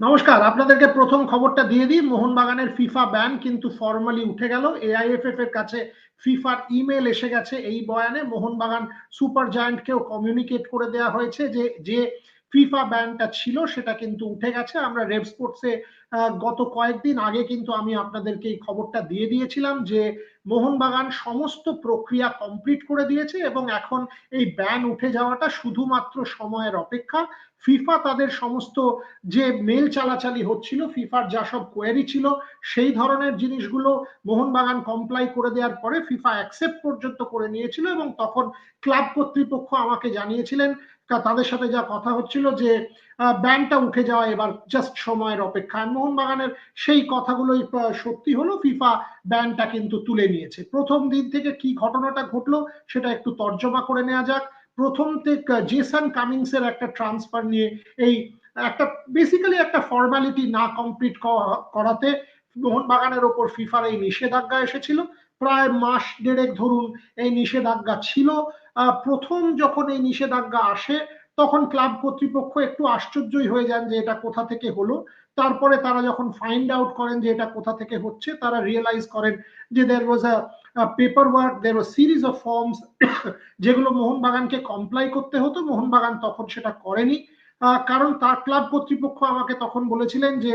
নমস্কার, আপনাদেরকে প্রথম খবরটা দিয়ে দিই। মোহনবাগানের ফিফা ব্যান কিন্তু ফর্মালি উঠে গেল। এআইএফএফ এর কাছে ফিফার ইমেল এসে গেছে এই বয়ানে। মোহনবাগান সুপার জায়ান্টকেও কমিউনিকেট করে দেয়া হয়েছে যে যে ফিফা ব্যানটা ছিল সেটা কিন্তু উঠে গেছে। আমরা রেড স্পোর্টসে গত কয়েকদিন আগে কিন্তু আমি আপনাদেরকে এই খবরটা দিয়ে দিয়েছিলাম যে মোহনবাগান সমস্ত প্রক্রিয়া কমপ্লিট করে দিয়েছে এবং এখন এই ব্যান উঠে যাওয়াটা শুধুমাত্র সময়ের অপেক্ষা। ফিফা তাদের সমস্ত যে মেল চালাচালি হচ্ছিল ফিফার যা সব কোয়ারি ছিল, সেই ধরনের জিনিসগুলো মোহনবাগান কমপ্লাই করে দেওয়ার পরে ফিফা অ্যাকসেপ্ট পর্যন্ত করে নিয়েছিল এবং তখন ক্লাব কর্তৃপক্ষ আমাকে জানিয়েছিলেন তাদের সাথে যা কথা হচ্ছিল যে ব্যানটা উঠে যাওয়া এবার জাস্ট সময়ের অপেক্ষা। মোহনবাগানের সেই কথাগুলোই সত্যি হলো ফিফা ব্যানটা কিন্তু তুলে নিয়েছে। প্রথম দিন থেকে কি ঘটনাটা ঘটলো সেটা একটু তর্জমা করে নেওয়া যাক। প্রথম থেকে জেসান কামিংসের একটা ট্রান্সফার নিয়ে এই একটা বেসিক্যালি একটা ফর্মালিটি না কমপ্লিট করাতে মোহনবাগানের ওপর ফিফার এই নিষেধাজ্ঞা এসেছিল। প্রায় মাস দেড়েক ধরুন এই নিষেধাজ্ঞা ছিল। প্রথম যখন এই নিষেধাজ্ঞা আসে তখন ক্লাব কর্তৃপক্ষ একটু আশ্চর্যই হয়ে যান যে এটা কোথা থেকে হলো। তারপরে তারা যখন ফাইন্ড আউট করেন যে এটা কোথা থেকে হচ্ছে, তারা রিয়েলাইজ করেন যে there was a paper work there was series of forms যেগুলো মোহনবাগানকে কমপ্লাই করতে হতো। মোহনবাগান তখন সেটা করেনি। কারণ তার ক্লাব কর্তৃপক্ষ আমাকে তখন বলেছিলেন যে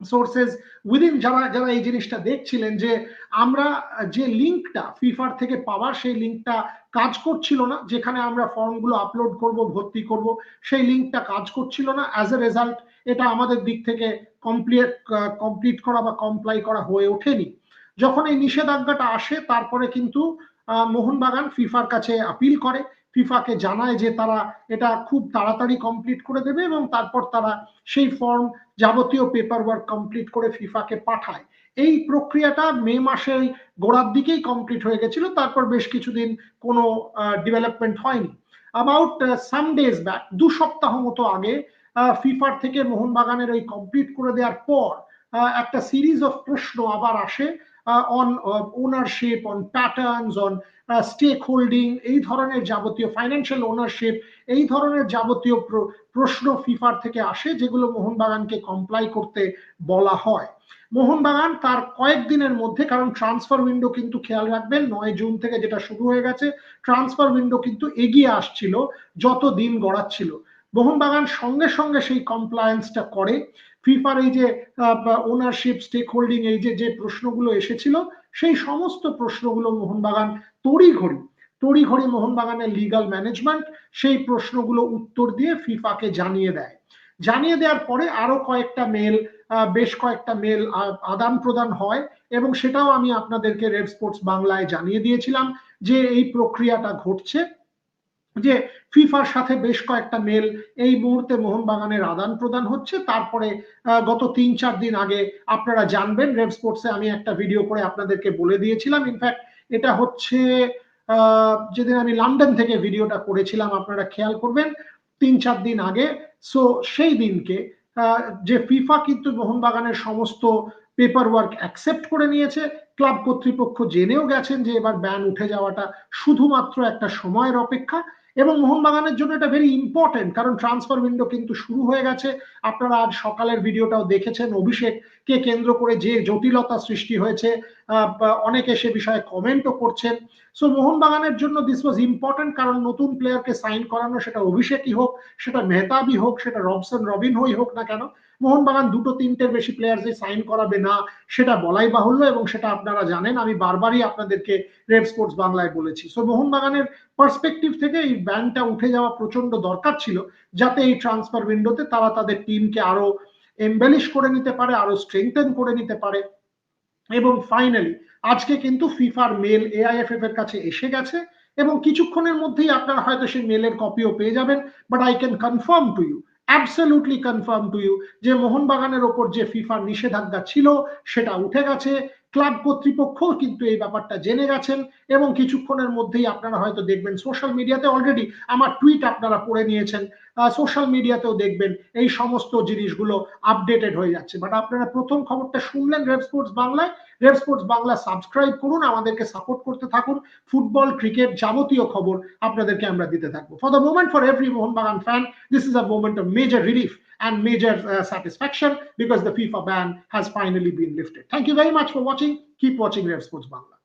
সোর্সেস উইদিন যারা যারা এই জিনিসটা দেখছিলেন যে আমরা যে লিঙ্কটা ফিফার থেকে পাওয়ার সেই লিঙ্কটা কাজ করছিল না, যেখানে আমরা ফর্মগুলো আপলোড করব, ভর্তি করব, সেই লিঙ্কটা কাজ করছিল না। অ্যাজ এ রেজাল্ট এটা আমাদের দিক থেকে কমপ্লিট কমপ্লিট করা বা কমপ্লাই করা হয়ে ওঠেনি। যখন এই নিষেধাজ্ঞাটা আসে, তারপরে কিন্তু মোহনবাগান ফিফার কাছে আপিল করে। ফিফাকে জানায় যে তারা এটা খুব তাড়াতাড়ি কমপ্লিট করে দেবে এবং তারপর তারা সেই ফর্ম যাবতীয় পেপার ওয়ার্ক কমপ্লিট করে ফিফাকে পাঠায়। এই প্রক্রিয়াটা মে মাসের গোড়ার দিকেই কমপ্লিট হয়ে গেছিল, তারপর বেশ কিছুদিন কোনো ডেভেলপমেন্ট হয়নি। অ্যাবাউট সাম ডেজ ব্যাক দু সপ্তাহ মতো আগে ফিফার থেকে মোহনবাগানের ওই কমপ্লিট করে দেওয়ার পর একটা সিরিজ অফ প্রশ্ন আবার আসে on ownership on patterns on stake holding এই ধরনের যাবতীয় ফাইন্যান্সিয়াল ওনারশিপ এই ধরনের যাবতীয় প্রশ্ন ফিফার থেকে আসে, যেগুলো মোহনবাগানকে কমপ্লাই করতে বলা হয়। মোহনবাগান তার কয়েকদিনের মধ্যে, কারণ ট্রান্সফার উইন্ডো কিন্তু খেয়াল রাখবেন, নয় জুন থেকে যেটা শুরু হয়ে গেছে ট্রান্সফার উইন্ডো কিন্তু এগিয়ে আসছিল, যত দিন গড়াচ্ছিল। মোহনবাগান সঙ্গে সঙ্গে সেই কমপ্লায়েন্সটা করে। ফিফার এই যে ওনারশিপ স্টেক হোল্ডিং এই যে যে প্রশ্নগুলো এসেছিল, সেই সমস্ত প্রশ্নগুলো মোহনবাগান তড়িঘড়ি তড়িঘড়ি মোহনবাগানের লিগাল ম্যানেজমেন্ট সেই প্রশ্নগুলো উত্তর দিয়ে ফিফাকে জানিয়ে দেয়। জানিয়ে দেওয়ার পরে আরও কয়েকটা মেল বেশ কয়েকটা মেল আদান প্রদান হয় এবং সেটাও আমি আপনাদেরকে রেড স্পোর্টস বাংলায় জানিয়ে দিয়েছিলাম যে এই প্রক্রিয়াটা ঘটছে। যে ফিফার সাথে বেশ কয়েকটা মেল এই মুহূর্তে মোহনবাগানের আদান প্রদান হচ্ছে। তারপরে গত তিন চার দিন আগে আপনারা জানবেন, রেড স্পোর্টসে আমি একটা ভিডিও করে আপনাদেরকে বলে দিয়েছিলাম। ইনফ্যাক্ট এটা হচ্ছে যেদিন আমি লন্ডন থেকে ভিডিওটা করেছিলাম, আপনারা খেয়াল করবেন, তিন চার দিন আগে। সো সেই দিনকে যে ফিফা কিন্তু মোহনবাগানের সমস্ত পেপার ওয়ার্ক অ্যাকসেপ্ট করে নিয়েছে, ক্লাব কর্তৃপক্ষ জেনেও গেছেন যে এবার ব্যান উঠে যাওয়াটা শুধুমাত্র একটা সময়ের অপেক্ষা। এবং মোহনবাগানের জন্য এটা ভেরি ইম্পর্টেন্ট কারণ ট্রান্সফার উইন্ডো কিন্তু শুরু হয়ে গেছে। আপনারা আজ সকালের ভিডিওটাও দেখেছেন। অভিষেককে কেন্দ্র করে যে জটিলতা সৃষ্টি হয়েছে অনেকে সে বিষয়ে কমেন্টও করছেন। সো মোহনবাগানের জন্য দিস ওয়াজ ইম্পর্টেন্ট কারণ নতুন প্লেয়ারকে সাইন করানো, সেটা অভিষেকই হোক, সেটা মেহতাবই হোক, সেটা রবসন রবিন হই হোক না কেন, মোহনবাগান দুটো তিনটের বেশি প্লেয়ার যে সাইন করাবে না, সেটা বলাই বাহুল্য এবং সেটা আপনারা জানেন। আমি বারবারই আপনাদেরকে রেড স্পোর্টস বাংলায় বলেছি। সো মোহনবাগানের পার্সপেক্টিভ থেকে এই ব্যানটা উঠে যাওয়া প্রচণ্ড দরকার ছিল, যাতে এই ট্রান্সফার উইন্ডোতে তারা তাদের টিমকে আরও এমবেলিশ করে নিতে পারে, আরও স্ট্রেংথেন করে নিতে পারে। এবং ফাইনালি আজকে কিন্তু ফিফার মেল এআইএফএফ এর কাছে এসে গেছে এবং কিছুক্ষণের মধ্যেই আপনারা হয়তো সেই মেলের কপিও পেয়ে যাবেন but I can confirm to you absolutely confirm to you যে মোহনবাগানের ওপর যে ফিফার নিষেধাজ্ঞা ছিল, সেটা উঠে গেছে। ক্লাব কর্তৃপক্ষ কিন্তু এই ব্যাপারটা জেনে গেছেন এবং কিছুক্ষণের মধ্যেই আপনারা হয়তো দেখবেন সোশ্যাল মিডিয়াতে অলরেডি আমার টুইট আপনারা পড়ে নিয়েছেন। সোশ্যাল মিডিয়াতেও দেখবেন এই সমস্ত জিনিসগুলো আপডেটেড হয়ে যাচ্ছে। বাট আপনারা প্রথম খবরটা শুনলেন রেড স্পোর্টস বাংলায় রেড স্পোর্টস বাংলা সাবস্ক্রাইব করুন, আমাদেরকে সাপোর্ট করতে থাকুন। ফুটবল ক্রিকেট যাবতীয় খবর আপনাদেরকে আমরা দিতে থাকব। For the moment for every Mohun Bagan fan this is a moment of major relief and major uh, satisfaction because the FIFA ban has finally been lifted. Thank you very much for watching. Keep watching Rev Sports Bangla.